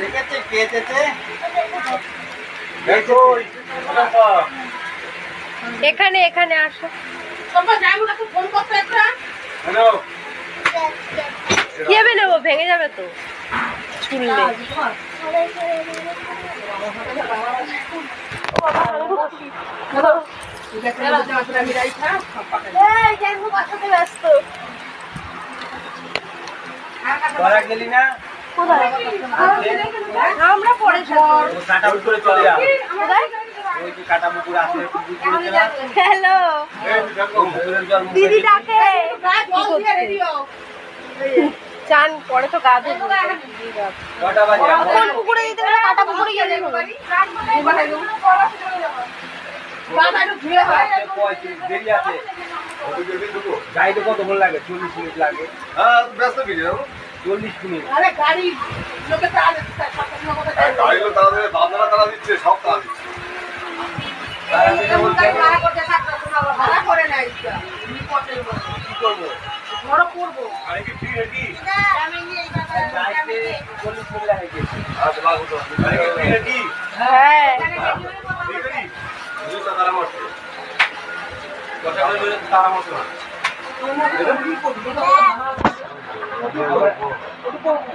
দেখেছে কে এসেছে এখানে এখানে আসো। হ্যালো কি হবে নেব ভেঙে যাবে তো। ছুললে ব্যস্ত। তোরা গেলি না? হ্যালো দিদি ডাকে চান পরে তো গা ধুবো কোন পুকুরে দিতে গেলে কাটা পুকুরে গেলে গাড়িতে কত মন লাগে চল্লিশ মিনিট লাগে ব্যস্ত যাব চল্লিশ মিনিট। গাড়ি লোক তারা দেবে তারা দিচ্ছে সব তারা দিচ্ছে। তারা গাড়ি কি ফ্রি নাকি? গাড়িতে চল্লিশ মিনিট লাগে গেছে। আচ্ছা বাবু তো। গাড়ি কি ফ্রি নাকি? হ্যাঁ। ফ্রি নাকি? বুঝো তো তারা বলে বলে তারা আবার- ও গাড়ি